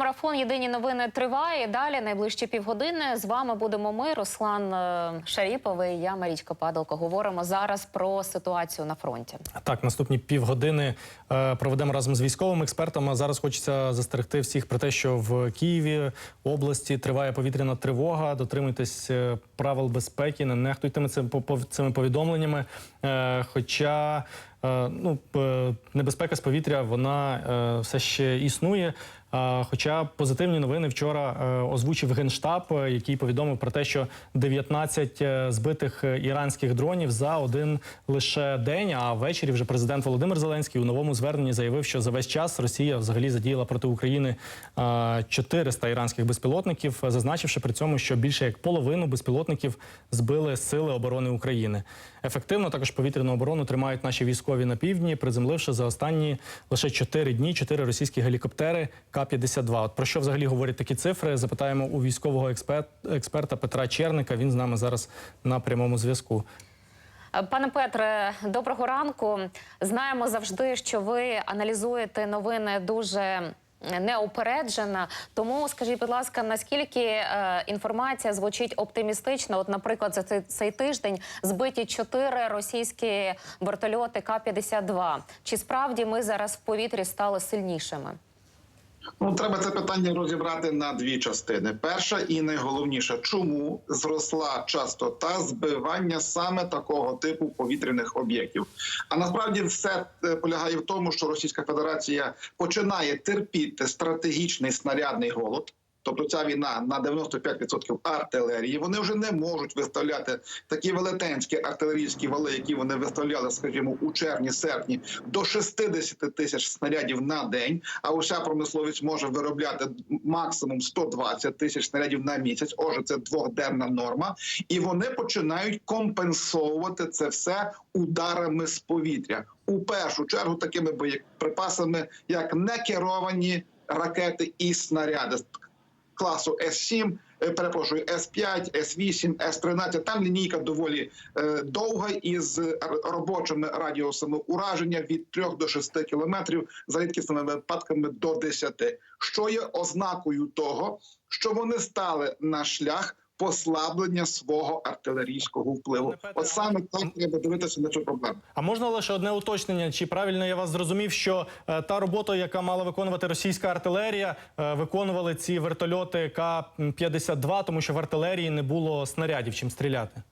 Марафон Єдині новини триває. Далі найближчі півгодини з вами будемо ми, Руслан е, Шаріпов і я, Марічка Падалко. Говоримо зараз про ситуацію на фронті. Так, наступні півгодини е, проведемо разом з військовими експертами. Зараз хочеться застерегти всіх про те, що в Києві області триває повітряна тривога. Дотримуйтесь е, правил безпеки, не нехтуйте цими повідомленнями. Хоча ну, небезпека з повітря вона все ще існує. Хоча позитивні новини вчора е, озвучив генштаб, е, який повідомив про те, що 19 е, збитих іранських дронів за один лише день. А ввечері вже президент Володимир Зеленський у новому зверненні заявив, що за весь час Росія взагалі задіяла проти України е, 400 іранських безпілотників, зазначивши при цьому, що більше як половину безпілотників збили сили оборони України. Ефективно також повітряну оборону тримають наші військові на півдні, приземливши за останні лише 4 дні 4 російські гелікоптери К-52. От про що взагалі говорять такі цифри? Запитаємо у військового експерт, експерта Петра Черника. Він з нами зараз на прямому зв'язку. Пане Петре, доброго ранку. Знаємо завжди, що ви аналізуєте новини дуже. Неупереджена, тому скажіть, будь ласка, наскільки е, інформація звучить оптимістично? От, наприклад, за цей, цей тиждень збиті чотири російські вертольоти К-52. Чи справді ми зараз в повітрі стали сильнішими? Ну, треба це питання розібрати на дві частини. Перша і найголовніша, чому зросла частота збивання саме такого типу повітряних об'єктів? А насправді все е, полягає в тому, що Російська Федерація починає терпіти стратегічний снарядний голод. Тобто ця війна на 95% артилерії. Вони вже не можуть виставляти такі велетенські артилерійські вали, які вони виставляли, скажімо, у червні-серпні, до 60 тисяч снарядів на день. А уся промисловість може виробляти максимум 120 тисяч снарядів на місяць. Отже, це двохденна норма, і вони починають компенсовувати це все ударами з повітря. У першу чергу такими боєприпасами, як некеровані ракети і снаряди класу С-7, е, перепрошую, С-5, С-8, С-13. Там лінійка доволі е, довга із робочими радіусами ураження від 3 до 6 кілометрів, за рідкісними випадками до 10, що є ознакою того, що вони стали на шлях послаблення свого артилерійського впливу. От саме так треба дивитися на цю проблему. А можна лише одне уточнення? Чи правильно я вас зрозумів, що е, та робота, яка мала виконувати російська артилерія, е, виконували ці вертольоти К-52, тому що в артилерії не було снарядів чим стріляти?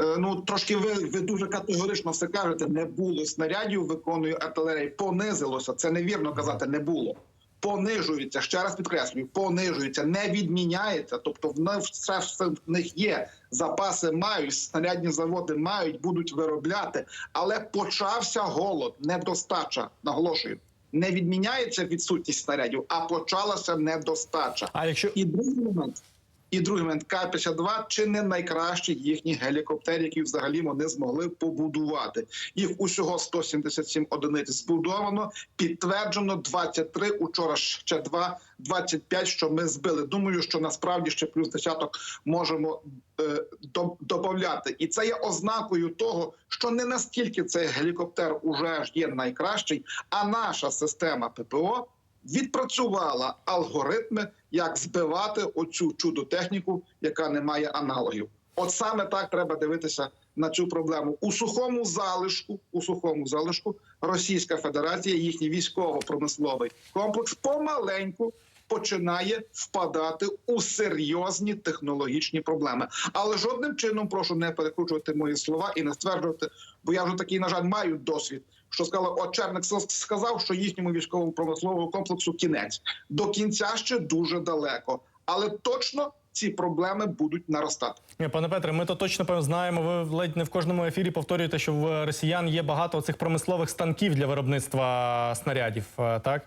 Е, Ну трошки ви, ви дуже категорично все кажете. Не було снарядів, виконує артилерія. Понизилося. Це невірно казати. Не було. Понижується. Ще раз підкреслюю, понижується, не відміняється. Тобто в них все все в них є. Запаси мають, снарядні заводи мають, будуть виробляти. Але почався голод, недостача. Наголошую. Не відміняється відсутність снарядів, а почалася недостача. А якщо І другий момент. І другий момент К-52 чи не найкращі їхні гелікоптери, які взагалі вони змогли побудувати. Їх усього 177 одиниць збудовано, підтверджено 23, учора ще 2, 25, що ми збили. Думаю, що насправді ще плюс десяток можемо е, до- додати. І це є ознакою того, що не настільки цей гелікоптер уже ж є найкращий, а наша система ППО відпрацювала алгоритми, як збивати оцю чудо-техніку, яка не має аналогів. От саме так треба дивитися на цю проблему. У сухому залишку, у сухому залишку Російська Федерація, їхній військово-промисловий комплекс помаленьку починає впадати у серйозні технологічні проблеми. Але жодним чином прошу не перекручувати мої слова і не стверджувати, бо я вже такий, на жаль, маю досвід. Що сказала от Черник сказав, що їхньому військовому промисловому комплексу кінець до кінця ще дуже далеко, але точно ці проблеми будуть наростати. Ні, пане Петре, ми то точно знаємо. Ви ледь не в кожному ефірі повторюєте, що в росіян є багато цих промислових станків для виробництва снарядів, е, так?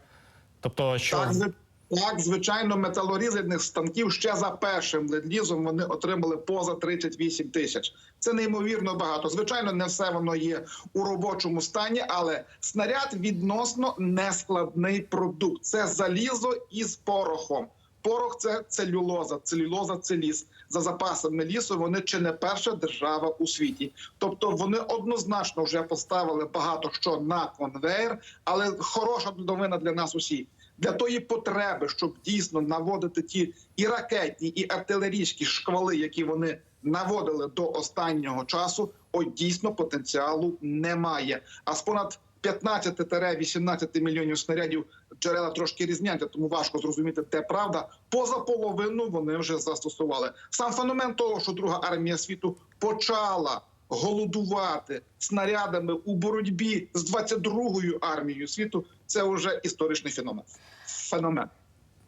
Тобто, що Так, так, звичайно, металорізальних станків ще за першим ледлізом вони отримали поза 38 тисяч. Це неймовірно багато. Звичайно, не все воно є у робочому стані, але снаряд відносно нескладний продукт. Це залізо із порохом. Порох це целюлоза, целюлоза це ліс. За запасами лісу вони чи не перша держава у світі. Тобто вони однозначно вже поставили багато що на конвейер, але хороша новина для нас усі. Для тої потреби, щоб дійсно наводити ті і ракетні, і артилерійські шквали, які вони наводили до останнього часу, от дійсно потенціалу немає. А з понад 15-18 мільйонів снарядів джерела трошки різняться, тому важко зрозуміти, де правда. Поза половину вони вже застосували. Сам феномен того, що друга армія світу почала голодувати снарядами у боротьбі з 22-ю армією світу, це вже історичний феномен. Феномен.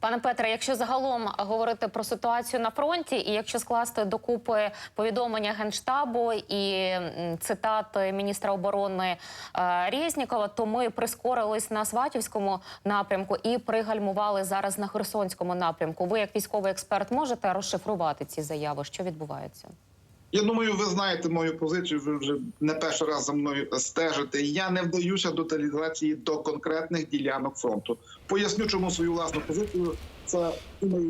Пане Петре, якщо загалом говорити про ситуацію на фронті, і якщо скласти докупи повідомлення генштабу і цитати міністра оборони е, Резнікова, то ми прискорились на Сватівському напрямку і пригальмували зараз на Херсонському напрямку. Ви, як військовий експерт, можете розшифрувати ці заяви? Що відбувається? Я думаю, ви знаєте мою позицію. Ви вже не перший раз за мною стежите. Я не вдаюся до деталізації до конкретних ділянок фронту. Поясню, чому свою власну позицію. Це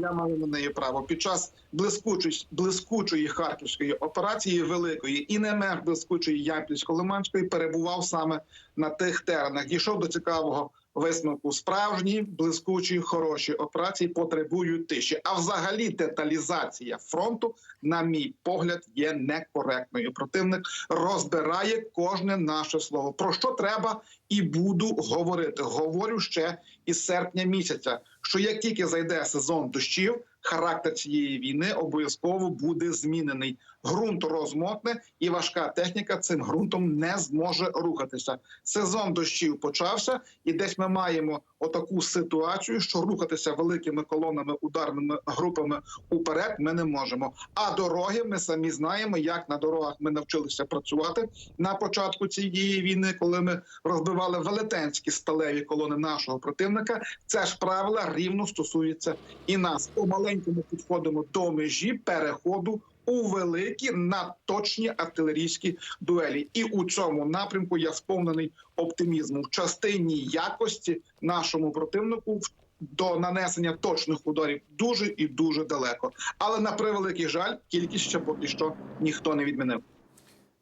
я маю на неї право під час блискучої блискучої харківської операції великої і не менш блискучої Ямпільсько-Лиманської перебував саме на тих теренах. Дійшов до цікавого висновку. Справжні блискучі хороші операції потребують тиші. А взагалі деталізація фронту, на мій погляд, є некоректною. Противник розбирає кожне наше слово. Про що треба і буду говорити. Говорю ще із серпня місяця. Що як тільки зайде сезон дощів, характер цієї війни обов'язково буде змінений. Грунт розмотне, і важка техніка цим ґрунтом не зможе рухатися. Сезон дощів почався, і десь ми маємо отаку ситуацію, що рухатися великими колонами, ударними групами уперед ми не можемо. А дороги ми самі знаємо, як на дорогах ми навчилися працювати на початку цієї війни, коли ми розбивали велетенські сталеві колони нашого противника. Це ж правила рівно стосується і нас. Помаленькому підходимо до межі переходу у великі надточні артилерійські дуелі. І у цьому напрямку я сповнений оптимізму в частині якості нашому противнику. До нанесення точних ударів дуже і дуже далеко, але на превеликий жаль, кількість ще поки що ніхто не відмінив.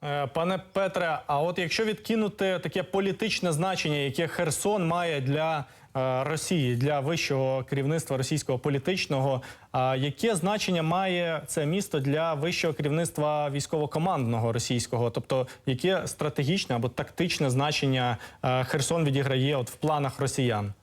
Е, Пане Петре, а от якщо відкинути таке політичне значення, яке Херсон має для Росії, для вищого керівництва російського політичного, а яке значення має це місто для вищого керівництва військово-командного російського? Тобто, яке стратегічне або тактичне значення е, Херсон відіграє от в планах росіян?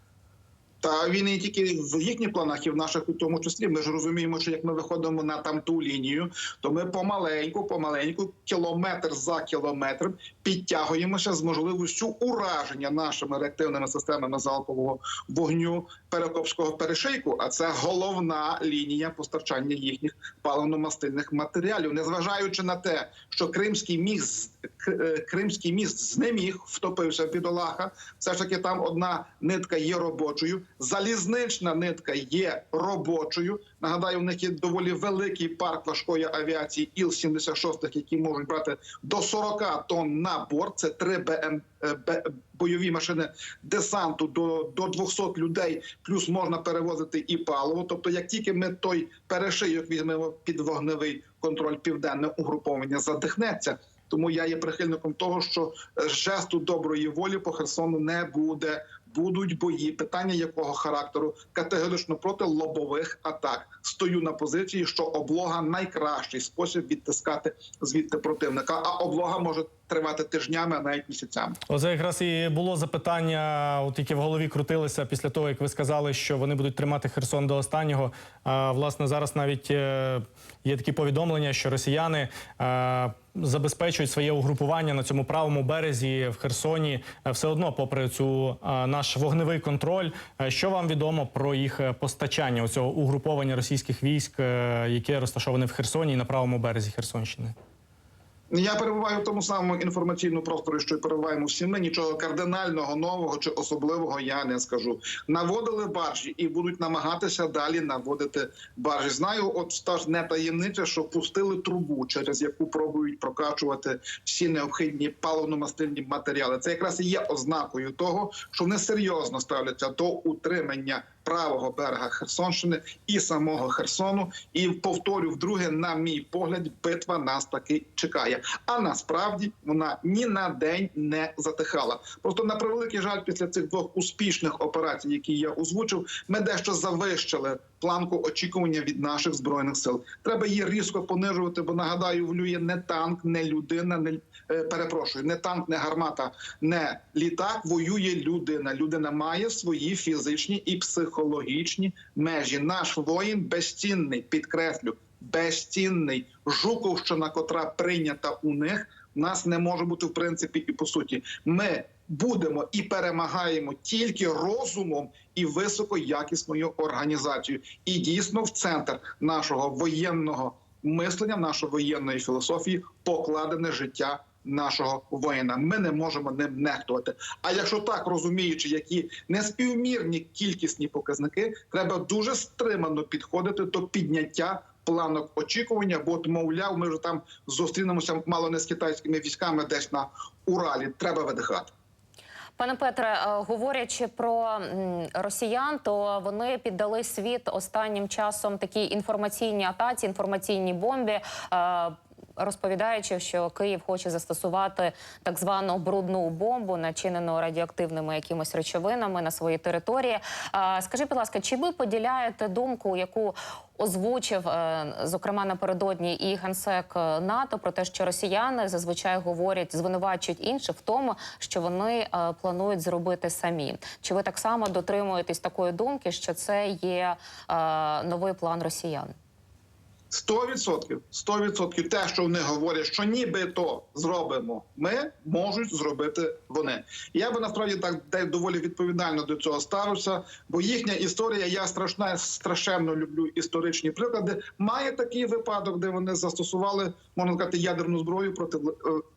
Він не тільки в їхніх планах, і в наших у тому числі. Ми ж розуміємо, що як ми виходимо на там ту лінію, то ми помаленьку, помаленьку, кілометр за кілометром підтягуємося з можливістю ураження нашими реактивними системами залпового вогню Перекопського перешийку. А це головна лінія постачання їхніх паливно-мастильних матеріалів, незважаючи на те, що Кримський міст е, Кримський міст знеміг, втопився в бідолаха. Все ж таки там одна нитка є робочою, залізнична нитка є робочою. Нагадаю, в них є доволі великий парк важкої авіації Іл-76, які можуть брати до 40 тонн на борт. Це три БМ е, бойові машини десанту до, до 200 людей. Плюс можна перевозити і паливо. Тобто, як тільки ми той перешийок візьмемо під вогневий контроль південне угруповання задихнеться. Тому я є прихильником того, що е, жесту доброї волі по Херсону не буде. Будуть бої, питання якого характеру категорично проти лобових атак. Стою на позиції, що облога найкращий спосіб відтискати звідти противника. А облога може тривати тижнями, а навіть місяцями. Оце якраз і було запитання, от яке в голові крутилося після того, як ви сказали, що вони будуть тримати Херсон до останнього. А, власне, зараз навіть е, є такі повідомлення, що росіяни е, забезпечують своє угрупування на цьому правому березі в Херсоні, е, все одно, попри цю наш вогневий контроль. Що вам відомо про їх постачання у цього угруповання російських військ, яке розташоване в Херсоні і на правому березі Херсонщини? Я перебуваю в тому самому інформаційному просторі, що й перебуваємо всі ми. Нічого кардинального нового чи особливого я не скажу. Наводили баржі і будуть намагатися далі наводити баржі. Знаю, от та ж не таємниця, що пустили трубу, через яку пробують прокачувати всі необхідні паливно-мастильні матеріали. Це якраз і є ознакою того, що вони серйозно ставляться до утримання правого берега Херсонщини і самого Херсону. І повторю вдруге, на мій погляд, битва нас таки чекає. А насправді вона ні на день не затихала. Просто на превеликий жаль, після цих двох успішних операцій, які я озвучив, ми дещо завищили планку очікування від наших збройних сил. Треба її різко понижувати, бо нагадаю, влює не танк, не людина, не перепрошую, не танк, не гармата, не літак. Воює людина. Людина має свої фізичні і психологічні межі. Наш воїн безцінний, підкреслю, безцінний. Жуковщина, котра прийнята у них, в нас не може бути в принципі і по суті. Ми будемо і перемагаємо тільки розумом і високоякісною організацією. І дійсно в центр нашого воєнного мислення, нашої воєнної філософії покладене життя. Нашого воїна ми не можемо ним нехтувати. А якщо так розуміючи, які неспівмірні кількісні показники, треба дуже стримано підходити до підняття планок очікування. Бо мовляв, ми вже там зустрінемося мало не з китайськими військами, десь на Уралі. Треба видихати. Пане Петре, е, говорячи про росіян, то вони піддали світ останнім часом такій інформаційній атаці, інформаційній бомбі. Розповідаючи, що Київ хоче застосувати так звану брудну бомбу, начинену радіоактивними якимось речовинами на своїй території. Скажіть, будь ласка, чи ви поділяєте думку, яку озвучив е, зокрема напередодні і генсек е, НАТО про те, що росіяни зазвичай говорять, звинувачують інших в тому, що вони е, планують зробити самі. Чи ви так само дотримуєтесь такої думки, що це є новий план росіян? Сто відсотків, сто відсотків те, що вони говорять, що ніби то зробимо, ми можуть зробити вони. Я би насправді так доволі відповідально до цього ставився, бо їхня історія, я страшна страшенно люблю історичні приклади. Має такий випадок, де вони застосували, можна сказати, ядерну зброю проти е,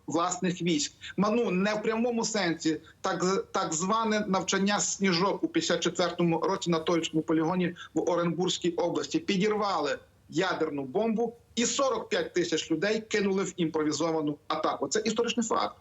власних військ. Ману не в прямому сенсі, так так зване навчання сніжок у 54-му році на Троїцькому полігоні в Оренбурзькій області підірвали ядерну бомбу, і 45 тисяч людей кинули в імпровізовану атаку. Це історичний факт.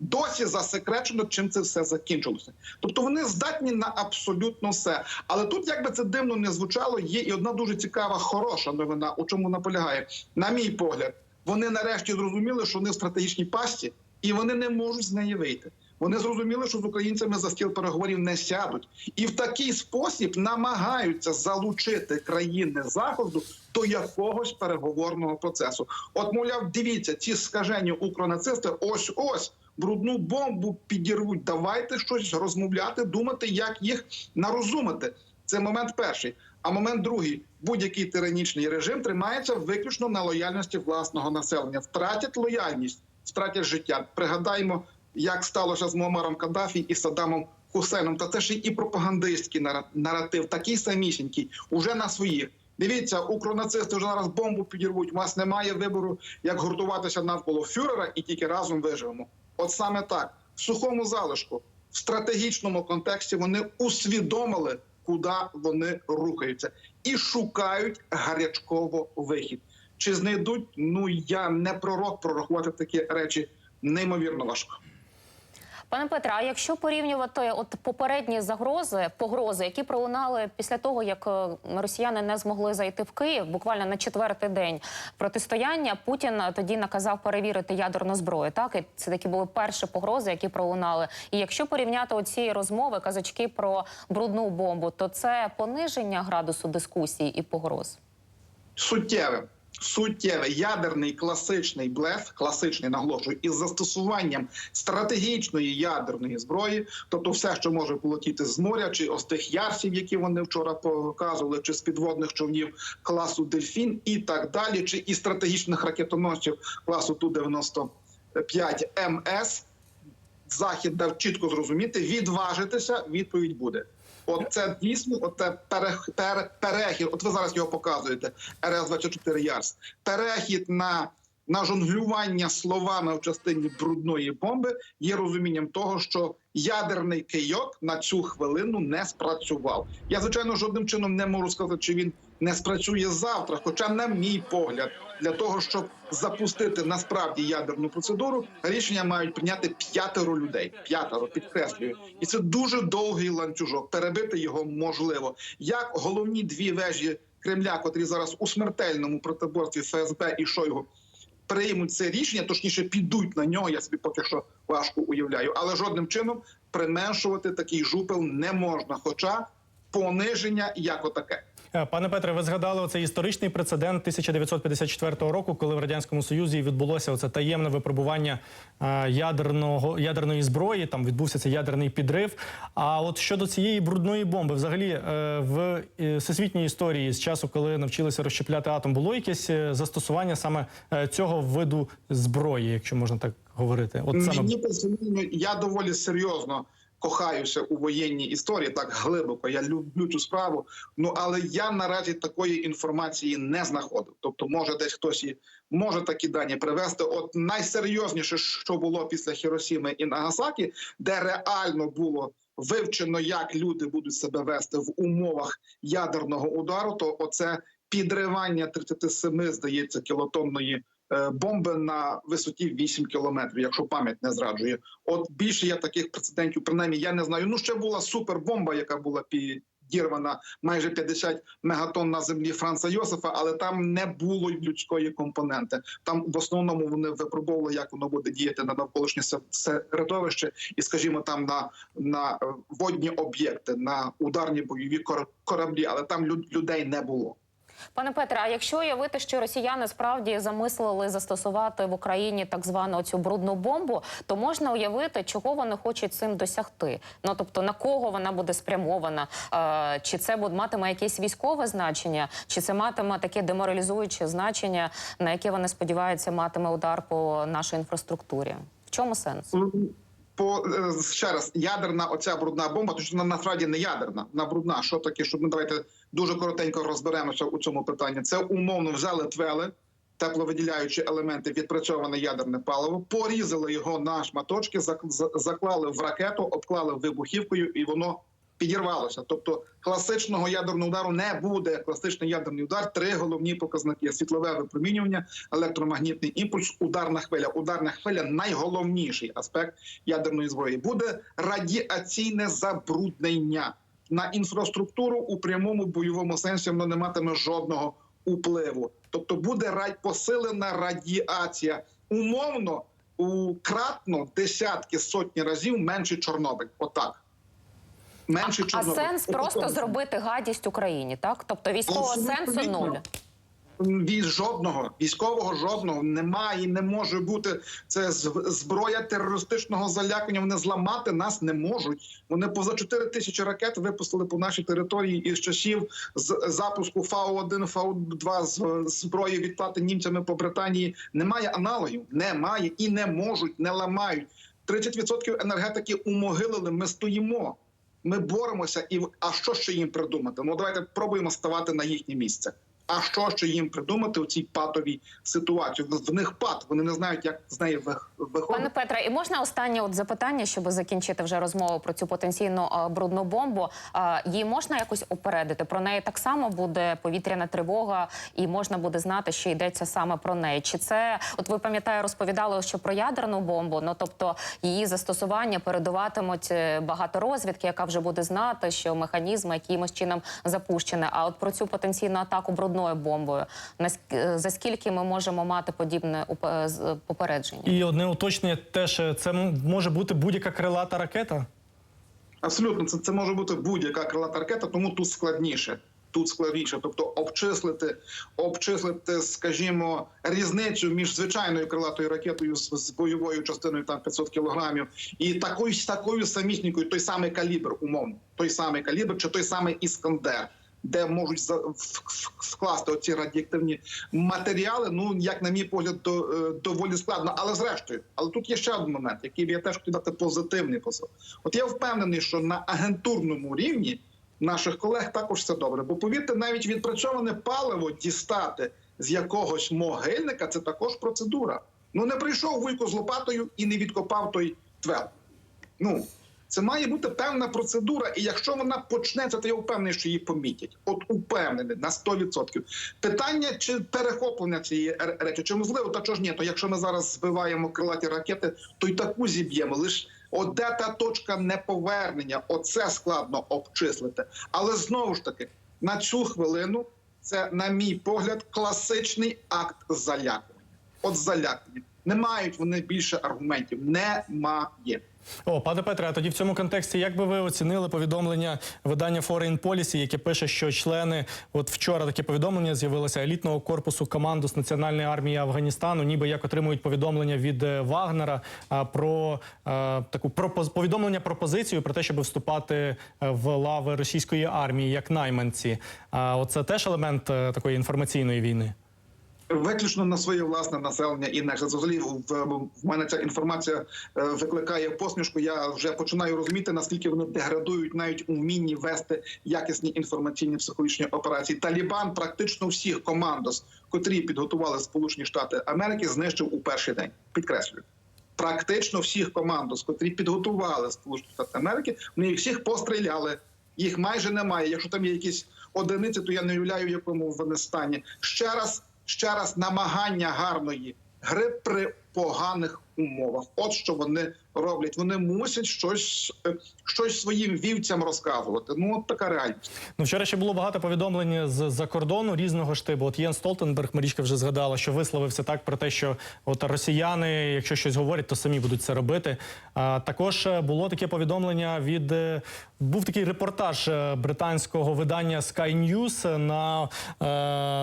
Досі засекречено, чим це все закінчилося. Тобто вони здатні на абсолютно все. Але тут, як би це дивно не звучало, є і одна дуже цікава, хороша новина, у чому наполягає. На мій погляд, вони нарешті зрозуміли, що вони в стратегічній пасті, і вони не можуть з неї вийти. Вони зрозуміли, що з українцями за стіл переговорів не сядуть, і в такий спосіб намагаються залучити країни заходу до якогось переговорного процесу. От, мовляв, дивіться, ці скажені укронацисти, ось ось брудну бомбу підірвуть. Давайте щось розмовляти, думати, як їх нарозумити. Це момент перший. А момент другий: будь-який тиранічний режим тримається виключно на лояльності власного населення. Втратять лояльність, втратять життя. Пригадаємо, як сталося з Муамаром Каддафі і Саддамом Хусейном. Та це ж і пропагандистський нара- наратив, такий самісінький, уже на своїх. Дивіться, укронацисти вже зараз бомбу підірвуть. У вас немає вибору, як гуртуватися навколо фюрера, і тільки разом виживемо. От саме так, в сухому залишку, в стратегічному контексті вони усвідомили, куди вони рухаються, і шукають гарячково вихід. Чи знайдуть? Ну я не пророк прорахувати такі речі неймовірно важко. Пане Петре, а якщо порівнювати от попередні загрози, погрози, які пролунали після того, як е, росіяни не змогли зайти в Київ, буквально на четвертий день протистояння, Путін тоді наказав перевірити ядерну зброю. Так і це такі були перші погрози, які пролунали. І якщо порівняти оці розмови, казочки про брудну бомбу, то це пониження градусу дискусій і погроз. суттєве. Суттєве ядерний класичний блеф, класичний наголошую, із застосуванням стратегічної ядерної зброї, тобто все, що може полетіти з моря, чи ось тих ярсів, які вони вчора показували, чи з підводних човнів класу Дельфін, і так далі, чи і стратегічних ракетоносців класу Ту 95 МС. Захід дав чітко зрозуміти, відважитися, відповідь буде. От це дійсно, от це пере, пере, перехід. От ви зараз його показуєте. РС 24 Ярс. Перехід на, на жонглювання словами в частині брудної бомби є розумінням того, що ядерний кийок на цю хвилину не спрацював. Я звичайно жодним чином не можу сказати, чи він не спрацює завтра. Хоча, на мій погляд, для того, щоб запустити насправді ядерну процедуру, рішення мають прийняти п'ятеро людей. П'ятеро підкреслюю, і це дуже довгий ланцюжок. Перебити його можливо. Як головні дві вежі Кремля, котрі зараз у смертельному протиборстві ФСБ і Шойгу, приймуть це рішення, точніше підуть на нього. Я собі поки що важко уявляю, але жодним чином применшувати такий жупел не можна. Хоча пониження як отаке. Е, Пане Петре, ви згадали оцей історичний прецедент 1954 року, коли в радянському союзі відбулося оце таємне випробування е, ядерного ядерної зброї. Там відбувся цей ядерний підрив. А от щодо цієї брудної бомби, взагалі е, в всесвітній історії з часу, коли навчилися розщепляти атом, було якесь застосування саме цього виду зброї, якщо можна так говорити? От саме Мені я доволі серйозно кохаюся у воєнній історії, так глибоко. Я люблю цю справу. Ну але я наразі такої інформації не знаходив. Тобто, може, десь хтось і може такі дані привести. От найсерйозніше, що було після Хіросіми і Нагасакі, де реально було. Вивчено, як люди будуть себе вести в умовах ядерного удару, то оце підривання 37, здається, кілотонної бомби на висоті 8 кілометрів, якщо пам'ять не зраджує. От більше я таких прецедентів, принаймні, я не знаю. Ну ще була супербомба, яка була підірвана майже 50 мегатонн на землі Франца Йосифа, але там не було людської компоненти. Там в основному вони випробовували, як воно буде діяти на навколишнє се- середовище, і, скажімо, там на, на е, водні об'єкти, на ударні бойові кор- кораблі, але там люд- людей не було. Пане Петре, а якщо уявити, що росіяни справді замислили застосувати в Україні так звану цю брудну бомбу, то можна уявити, чого вони хочуть цим досягти. Ну тобто на кого вона буде спрямована, Е, чи це буде матиме якесь військове значення, чи це матиме таке деморалізуюче значення, на яке вони сподіваються матиме удар по нашій інфраструктурі? В чому сенс? По е, ще раз, ядерна оця брудна бомба, то що вона насправді не ядерна, вона брудна. Що таке? Щоб ми давайте дуже коротенько розберемося у цьому питанні. Це умовно взяли твели, тепловиділяючі елементи, відпрацьоване ядерне паливо, порізали його на шматочки, зак- заклали в ракету, обклали вибухівкою, і воно підірвалося. Тобто класичного ядерного удару не буде. Класичний ядерний удар три головні показники: світлове випромінювання, електромагнітний імпульс, ударна хвиля. Ударна хвиля найголовніший аспект ядерної зброї. Буде радіаційне забруднення на інфраструктуру у прямому бойовому сенсі. Воно не матиме жодного впливу. Тобто буде посилена радіація. Умовно у кратно десятки сотні разів менше Чорнобиль. Отак. Менше А Чорнобиль. сенс просто зробити гадість Україні, так? Тобто військового сенсу нуль. Від жодного військового жодного немає і не може бути. Це зброя терористичного залякування. Вони зламати нас не можуть. Вони поза 4 тисячі ракет випустили по нашій території із часів з запуску Фау-1, Фау-2 з зброї відплати німцями по Британії. Немає аналогів, немає і не можуть, не ламають. 30% енергетики умогилили. Ми стоїмо. Ми боремося, і а що ще їм придумати? Ну давайте пробуємо ставати на їхнє місце. А що ще їм придумати у цій патовій ситуації? В них пат, вони не знають, як з неї вих- Пане. Петре, і можна останнє от запитання, щоб закінчити вже розмову про цю потенційну брудну бомбу. Її можна якось опередити? Про неї так само буде повітряна тривога, і можна буде знати, що йдеться саме про неї. Чи це, от ви пам'ятаю, розповідали, що про ядерну бомбу? Ну тобто її застосування передуватимуть е, багато розвідки, яка вже буде знати, що механізм якимось чином запущений. А от про цю потенційну атаку брудною бомбою, е, за скільки ми можемо мати подібне уп- попередження? і одне уточнення теж е, це може бути будь-яка крилата ракета. Абсолютно, це, це може бути будь-яка крилата ракета, тому тут складніше. Тут складніше, тобто обчислити, обчислити, скажімо, різницю між звичайною крилатою ракетою з, з бойовою частиною там 500 кілограмів, і такою такою самітнікою, той самий калібр, умовно, той самий калібр, чи той самий іскандер, де можуть вкласти оці радіоактивні матеріали. Ну як на мій погляд, е, доволі складно. Але зрештою, але тут є ще один момент, який я теж хотів дати позитивний посил. От я впевнений, що на агентурному рівні наших колег також все добре. Бо повірте, навіть відпрацьоване паливо дістати з якогось могильника це також процедура. Ну не прийшов вуйко з лопатою і не відкопав той твел. Ну Це має бути певна процедура, і якщо вона почнеться, то я впевнений, що її помітять. От упевнений на 100%. Питання чи перехоплення цієї речі, чи можливо, та чого ж ні, то якщо ми зараз збиваємо крилаті ракети, то й таку зіб'ємо. Лиш от де та точка неповернення, оце складно обчислити. Але знову ж таки, на цю хвилину це, на мій погляд, класичний акт залякування. От залякування. Не мають вони більше аргументів. Немає. О, пане Петре, а тоді в цьому контексті, як би ви оцінили повідомлення видання Foreign Policy, яке пише, що члени, от вчора таке повідомлення з'явилося елітного корпусу командос Національної армії Афганістану, ніби як отримують повідомлення від е, Вагнера а, про е, таку пропоз... повідомлення пропозицію про те, щоб вступати е, в лави російської армії як найманці. А оце теж елемент такої інформаційної війни. Виключно на своє власне населення інакше взагалі в, в мене ця інформація е, викликає посмішку. Я вже починаю розуміти наскільки вони деградують навіть у вмінні вести якісні інформаційні психологічні операції. Талібан практично всіх командос, котрі підготували Сполучені Штати Америки, знищив у перший день. Підкреслюю. Практично всіх командос, котрі підготували Сполучені Штати Америки, вони їх всіх постріляли. Їх майже немає. Якщо там є якісь одиниці, то я не уявляю, в якому вони стані. Ще раз, ще раз намагання гарної гри при поганих умовах. От що вони роблять. Вони мусять щось, е, щось своїм вівцям розказувати. Ну от така реальність. Ну, вчора ще було багато повідомлень з за кордону різного штибу. От Єн Столтенберг, Марічка вже згадала, що висловився так про те, що от росіяни, якщо щось говорять, то самі будуть це робити. А також е, було таке повідомлення від е, був такий репортаж британського видання Sky News на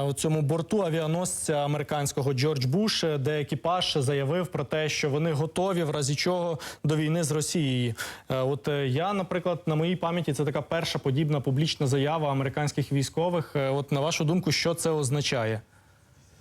е, цьому борту авіаносця американського Джордж Буш, де екіпаж заявив про те, що вони готові в разі чого до війни з Росією. Е, От е, я, наприклад, на моїй пам'яті це така перша подібна публічна заява американських військових. Е, От на вашу думку, що це означає?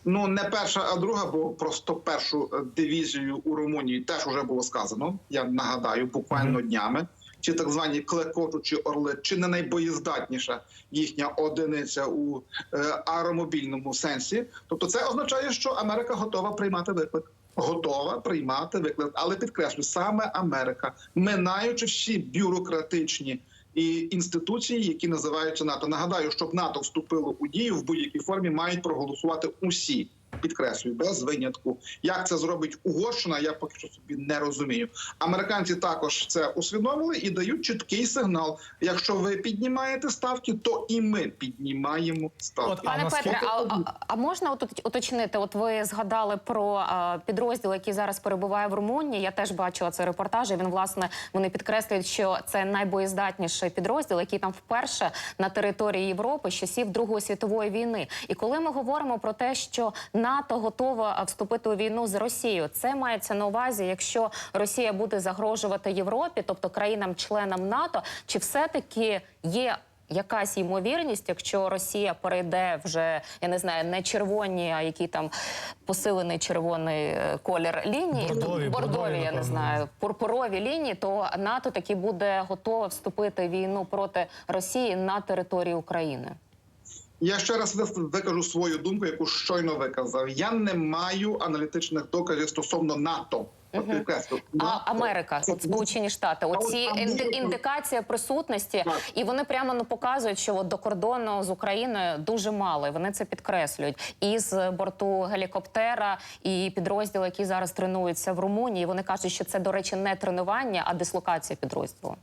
Ну не перша, а друга, бо просто першу дивізію у Румунії теж вже було сказано. Я нагадаю, буквально днями. Чи так звані клекочучі орли, чи не найбоєздатніша їхня одиниця у е, аеромобільному сенсі? Тобто, це означає, що Америка готова приймати виклик. Готова приймати виклик, але підкреслю саме Америка, минаючи всі бюрократичні і інституції, які називаються НАТО. Нагадаю, щоб НАТО вступило у дію в будь-якій формі, мають проголосувати усі. Підкреслюю, без винятку. Як це зробить Угорщина, я поки що собі не розумію. Американці також це усвідомили і дають чіткий сигнал. Якщо ви піднімаєте ставки, то і ми піднімаємо ставки. От, А Пане Петре, а, а, можна от уточнити? От ви згадали про а, підрозділ, який зараз перебуває в Румунії. Я теж бачила цей репортаж. і Він власне вони підкреслюють, що це найбоєздатніший підрозділ, який там вперше на території Європи з часів Другої світової війни. І коли ми говоримо про те, що НАТО готова вступити у війну з Росією, це мається на увазі, якщо Росія буде загрожувати Європі, тобто країнам-членам НАТО, чи все-таки є якась ймовірність, якщо Росія перейде вже, я не знаю, не червоні, а який там посилений червоний е, колір лінії, Бордові, бордові, бордові, я не знаю, пурпурові лінії, то НАТО таки буде готове вступити в війну проти Росії на території України. Я ще раз викажу свою думку, яку щойно виказав. Я не маю аналітичних доказів стосовно НАТО. Підкреслю, А Америка, Сполучені Штати, оці індикація присутності, Так. і вони прямо ну показують, що от до кордону з Україною дуже мало. І вони це підкреслюють. І з борту гелікоптера, і підрозділ, який зараз тренується в Румунії. Вони кажуть, що це, до речі, не тренування, а дислокація підрозділу.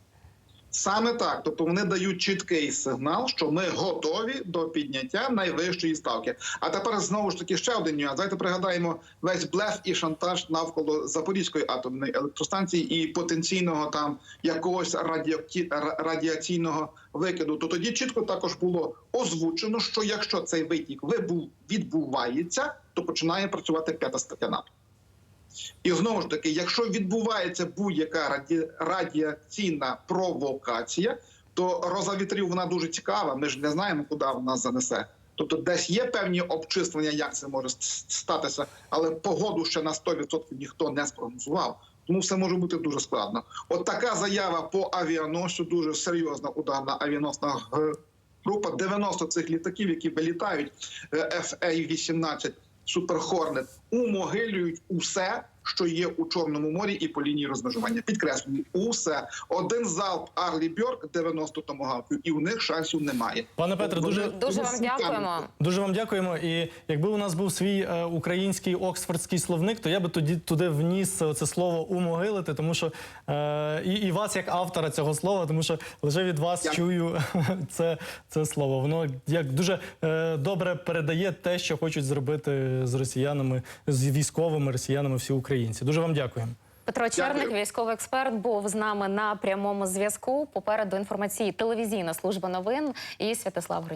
Саме так, тобто вони дають чіткий сигнал, що ми готові до підняття найвищої ставки. А тепер знову ж таки ще один нюанс. Давайте пригадаємо весь блеф і шантаж навколо Запорізької атомної електростанції і потенційного там якогось радіоакті... радіаційного викиду. То тоді чітко також було озвучено, що якщо цей витік відбувається, то починає працювати п'ята стаття НАТО. І знову ж таки, якщо відбувається будь-яка раді... радіаційна провокація, то роза вітрів вона дуже цікава. Ми ж не знаємо, куди вона занесе. Тобто, десь є певні обчислення, як це може статися, але погоду ще на 100% ніхто не спрогнозував. Тому все може бути дуже складно. От така заява по авіаносцю, дуже серйозна ударна авіаносна група. 90 цих літаків, які вилітають е, FA-18 Супер Хорнет, умогилюють усе, що є у Чорному морі і по лінії розмежування. Підкреслюю, усе один залп Арлі Бьорк 90 томогавків, і у них шансів немає. Пане Петре, дуже- Дуже вам дякуємо. Дуже вам дякуємо. І якби у нас був свій е, український оксфордський словник, то я би тоді туди вніс це слово умогилити, тому що е, і, і вас як автора цього слова, тому що лише від вас Дякую. чую це, це слово. Воно як дуже е, добре передає те, що хочуть зробити з росіянами, з військовими росіянами всі українці. Дуже вам дякуємо. Петро Черник, військовий експерт, був з нами на прямому зв'язку. Попереду інформації телевізійна служба новин і Святослав Гринчук.